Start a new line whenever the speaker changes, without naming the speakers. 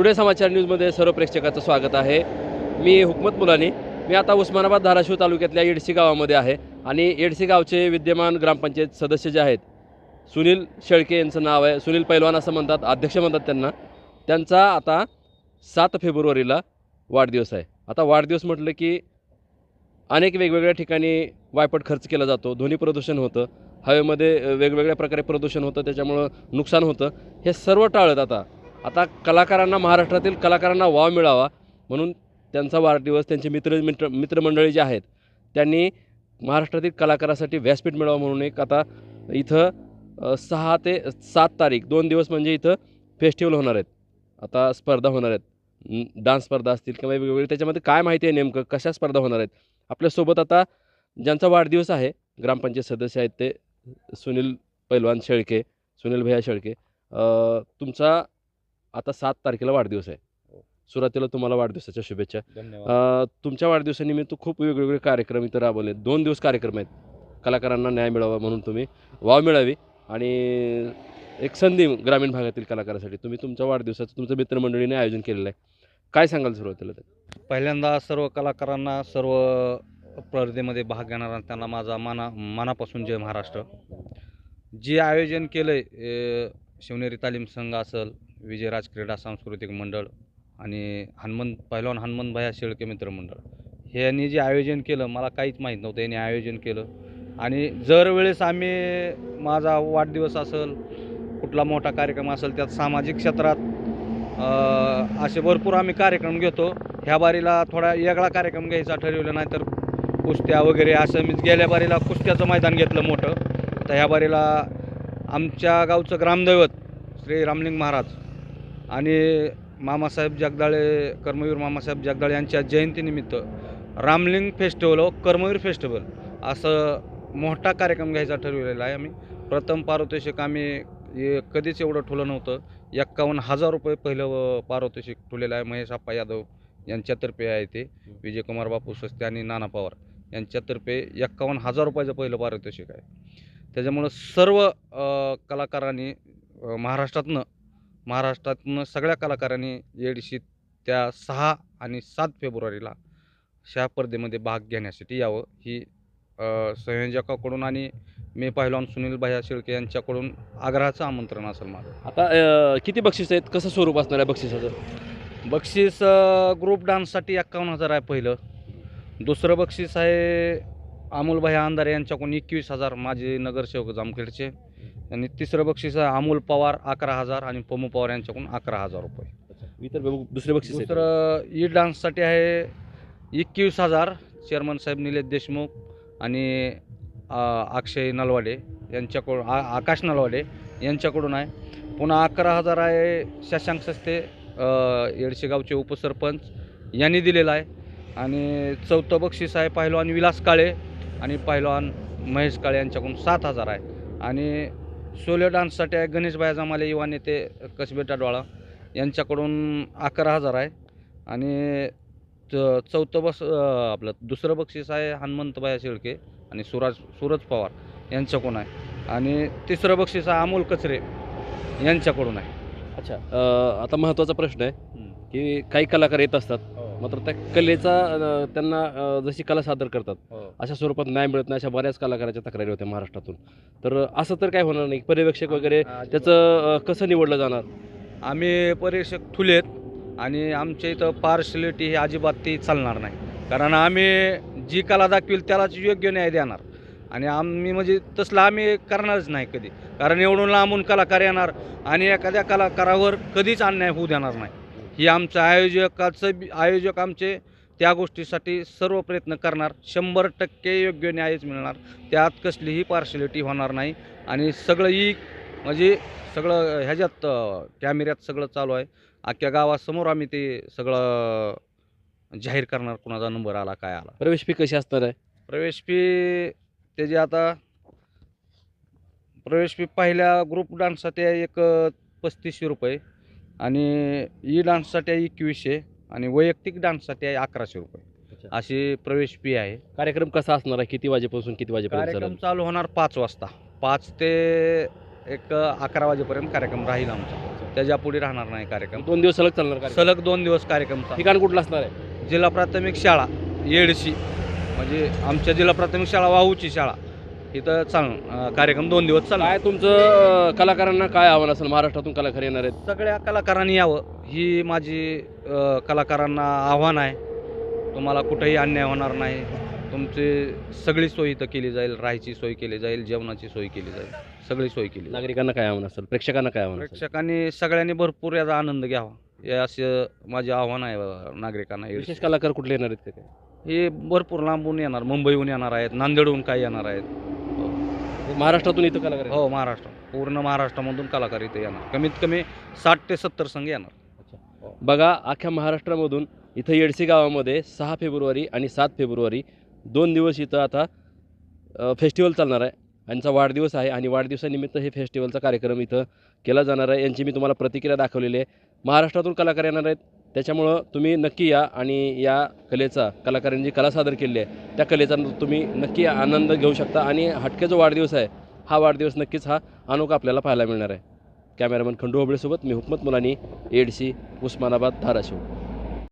Today समाचार न्यूजमध्ये सर्व प्रेक्षकाचं स्वागत आहे. मी हुकमत मुलानी. मी आता उस्मानाबाद धाराशिव तालुक्यातल्या येडशी गावामध्ये आहे आणि येडशी गावचे विद्यमान ग्रामपंचायत सदस्य जे आहेत सुनील शेळके यांचं नाव आहे. सुनील पैलवान असं म्हणतात अध्यक्ष म्हणतात त्यांना. त्यांचा आता सात फेब्रुवारीला वाढदिवस आहे. आता वाढदिवस म्हटलं की अनेक वेगवेगळ्या ठिकाणी वायपट खर्च केला जातो. ध्वनी प्रदूषण होतं हवेमध्ये वेगवेगळ्या प्रकारे प्रदूषण होतं त्याच्यामुळं नुकसान होतं. हे सर्व टाळत आता आता कलाकारांना महाराष्ट्रातील कलाकारांना वाव मिळावा म्हणून त्यांचा वाढदिवस त्यांचे मित्र मित्र मित्रमंडळी जे आहेत त्यांनी महाराष्ट्रातील कलाकारासाठी व्यासपीठ मिळावं म्हणून एक आता इथं सहा ते सात तारीख दोन दिवस म्हणजे इथं फेस्टिवल होणार आहेत. आता स्पर्धा होणार आहेत. डान्स स्पर्धा असतील किंवा वेगवेगळे त्याच्यामध्ये काय माहिती आहे नेमकं? कशा स्पर्धा होणार आहेत? आपल्यासोबत आता ज्यांचा वाढदिवस आहे ग्रामपंचायत सदस्य आहेत ते सुनील पैलवान शेळके सुनील भैया शेळके. तुमचा आता सात तारखेला वाढदिवस आहे. सुरुवातीला तुम्हाला वाढदिवसाच्या शुभेच्छा.
धन्यवाद.
अ, तुमच्या वाढदिवसानिमित्त खूप वेगवेगळे कार्यक्रम इथं राबवले. दोन दिवस कार्यक्रम आहेत. कलाकारांना न्याय मिळावा म्हणून तुम्ही वाव मिळावी आणि एक संधी ग्रामीण भागातील कलाकारासाठी. तुम्ही तुमच्या वाढदिवसाचं तुमच्या मित्रमंडळीने आयोजन केलेलं आहे. काय सांगाल सुरुवातीला ते
पहिल्यांदा सर्व कलाकारांना सर्व स्पर्धेमध्ये भाग घेणारा त्यांना माझा मना मनापासून जय महाराष्ट्र. जे आयोजन केलं आहे शिवनेरी तालीम संघ असेल विजयराज क्रीडा सांस्कृतिक मंडळ आणि हनुमंत पहिलवान हनुमंतभाया शेळके मित्रमंडळ ह्यांनी जे आयोजन केलं मला काहीच माहीत नव्हतं यांनी आयोजन केलं. आणि जर वेळेस आम्ही माझा वाढदिवस असेल कुठला मोठा कार्यक्रम असेल त्यात सामाजिक क्षेत्रात असे भरपूर आम्ही कार्यक्रम घेतो. ह्या बारीला थोडा वेगळा कार्यक्रम घ्यायचा ठरवलं नाही तर कुस्त्या वगैरे असं मी गेल्या बारीला कुस्त्याचं मैदान घेतलं मोठं. तर ह्या बारीला आमच्या गावचं ग्रामदैवत श्री रामलिंग महाराज आणि मामासाहेब जगदाळे कर्मवीर मामासाहेब जगदाळे यांच्या जयंतीनिमित्त रामलिंग फेस्टिवल व कर्मवीर फेस्टिवल असं मोठा कार्यक्रम घ्यायचा ठरवलेला आहे आम्ही. प्रथम पारितोषिक आम्ही कधीच एवढं ठुलं नव्हतं. एक्कावन्न हजार रुपये पहिलं पारितोषिक ठुलेलं आहे. महेश आप्पा यादव यांच्यातर्फे आहे ते. विजयकुमार बापू स्वस्ते आणि नाना पवार यांच्यातर्फे एक्कावन्न हजार रुपयाचं पहिलं पारितोषिक आहे. त्याच्यामुळं सर्व कलाकारांनी महाराष्ट्रातनं महाराष्ट्रातनं सगळ्या कलाकारांनी एडशी त्या सहा आणि सात फेब्रुवारीला ह्या स्पर्धेमध्ये भाग घेण्यासाठी यावं ही संयोजकाकडून आणि मी पहिलवान सुनील भाया शेळके यांच्याकडून आग्रहाचं आमंत्रण असेल माझं.
आता अ, किती बक्षीस आहेत? कसं स्वरूप असणार आहे बक्षिसाचं?
बक्षीस अ, ग्रुप डान्ससाठी एक्कावन्न हजार आहे पहिलं. दुसरं बक्षीस आहे अमोलभाई अंधारे यांच्याकडून एकवीस हजार माझे नगरसेवक जामखेडचे. आणि तिसरं बक्षीस आहे अमोल पवार अकरा हजार आणि पमू पवार यांच्याकडून अकरा हजार रुपये.
इतर दुसरे बक्षीस?
दुसरं ई डान्ससाठी आहे एकवीस हजार चेअरमन साहेब निलेश देशमुख आणि अ, अक्षय नलवाडे यांच्याकडून आ आकाश नलवाडे यांच्याकडून आहे. पुन्हा अकरा हजार आहे शशांक सस्ते अ, येडशे गावचे उपसरपंच यांनी दिलेला आहे. आणि चौथं बक्षीस आहे पहिलवान विलास काळे आणि पहिलवान महेश काळे यांच्याकडून सात हजार आहे. आणि सोलो डान्ससाठी आहे गणेश बाया जमाले युवा नेते कसबे टाडवाळा यांच्याकडून अकरा हजार आहे. आणि च चौथं बस आपलं दुसरं बक्षीस आहे हनुमंतबाया शेळके आणि सुराज सूरज पवार यांच्याकडून आहे. आणि तिसरं बक्षीस आहे अमोल कचरे यांच्याकडून आहे.
अच्छा अ, आता महत्त्वाचा प्रश्न आहे की काही कलाकार येत असतात. मात्र त्या कलेचा त्यांना जशी कला सादर करतात
हो.
अशा स्वरूपात न्याय मिळत नाही अशा बऱ्याच कलाकाराच्या तक्रारी होत्या महाराष्ट्रातून. तर असं तर काय होणार नाही. पर्यवेक्षक वगैरे त्याचं कसं निवडलं जाणार?
आम्ही परीक्षक ठुलेत आणि आमच्या इथं पार्शलिटी ही अजिबात ती चालणार नाही. कारण आम्ही जी कला दाखवील त्यालाच योग्य न्याय देणार. आणि आम्ही म्हणजे तसलं आम्ही करणारच नाही कधी. कारण एवढून लांबून कलाकार येणार आणि एखाद्या कलाकारावर कधीच अन्याय होऊ देणार नाही. ही आमचं आयोजकाचं बी- आयोजक आमचे त्या गोष्टीसाठी सर्व प्रयत्न करणार. शंभर टक्के योग्य न्यायच मिळणार. त्यात कसलीही पार्शलिटी होणार नाही. आणि सगळं ही म्हणजे सगळं ह्याच्यात कॅमेऱ्यात सगळं चालू आहे. अख्ख्या गावासमोर आम्ही ते सगळं जाहीर करणार. कुणाचा नंबर आला काय आला.
प्रवेश फी कशी असणार आहे?
प्रवेश फी त्याची आता प्रवेश फी पहिल्या ग्रुप डान्ससाठी आहे एक पस्तीसशे रुपये. आणि ई डान्ससाठी आहे एकवीसशे आणि वैयक्तिक डान्ससाठी आहे अकराशे रुपये.
अच्छा.
अशी प्रवेश फी आहे.
कार्यक्रम कसा असणार आहे? किती वाजेपासून किती वाजेपर्यंत
कार्यक्रम
चालेल?
चालू होणार पाच वाजता. पाच ते एक अकरा वाजेपर्यंत कार्यक्रम राहील आमचा. त्याच्या पुढे राहणार नाही कार्यक्रम.
दोन दिवस सलग चालणार कार्यक्रम?
सलग दोन दिवस कार्यक्रम चालू.
ठिकाण कुठलं असणार आहे?
जिल्हा प्राथमिक शाळा येडशी. म्हणजे आमच्या जिल्हा प्राथमिक शाळा वाहूची शाळा. इथं चाल कार्यक्रम दोन दिवस चालणार
काय तुमचं कलाकारांना काय आव्हान असेल? महाराष्ट्रातून कलाकार येणार आहेत.
सगळ्या कलाकारांनी यावं ही माझी अ, कलाकारांना आव्हान आहे. तुम्हाला कुठेही अन्याय होणार नाही. तुमची सगळी सोय इथं केली जाईल राहायची सोय केली जाईल जेवणाची सोय केली जाईल. सगळी सोय केली जाईल.
नागरिकांना काय आव्हान असेल? प्रेक्षकांना काय आव्हान असेल?
प्रेक्षकांनी सगळ्यांनी भरपूर याचा आनंद घ्यावा. हे असं माझे आव्हान आहे अ, नागरिकांना
विशेष कलाकार कुठले येणार आहेत का? काय?
हे भरपूर लांबून येणार मुंबईहून येणार आहेत नांदेडहून काही येणार आहेत.
महाराष्ट्रातून इथं कलाकार आहेत?
हो महाराष्ट्र. पूर्ण महाराष्ट्रामधून कलाकार इथे येणार. कमीत कमी साठ ते सत्तर संघ येणार.
बघा अख्ख्या महाराष्ट्रामधून इथं येडशी गावामध्ये सहा फेब्रुवारी आणि सात फेब्रुवारी दोन दिवस इथं आता अ, फेस्टिवल चालणार आहे. यांचा वाढदिवस आहे आणि वाढदिवसानिमित्त हे फेस्टिवलचा कार्यक्रम इथं केला जाणार आहे. यांची मी तुम्हाला प्रतिक्रिया दाखवलेली आहे. महाराष्ट्रातून कलाकार येणार आहेत. त्याच्यामुळं तुम्ही नक्की या आणि या कलेचा कलाकारांनी जी कला सादर केली आहे त्या कलेचा तुम्ही नक्की आनंद घेऊ शकता आणि हटके जो वाढदिवस आहे हा वाढदिवस नक्कीच हा अनोखा आपल्याला पाहायला मिळणार आहे. कॅमेरामन खंडू होबळेसोबत मी हुकमत मुलानी एडसी उस्मानाबाद धाराशिव.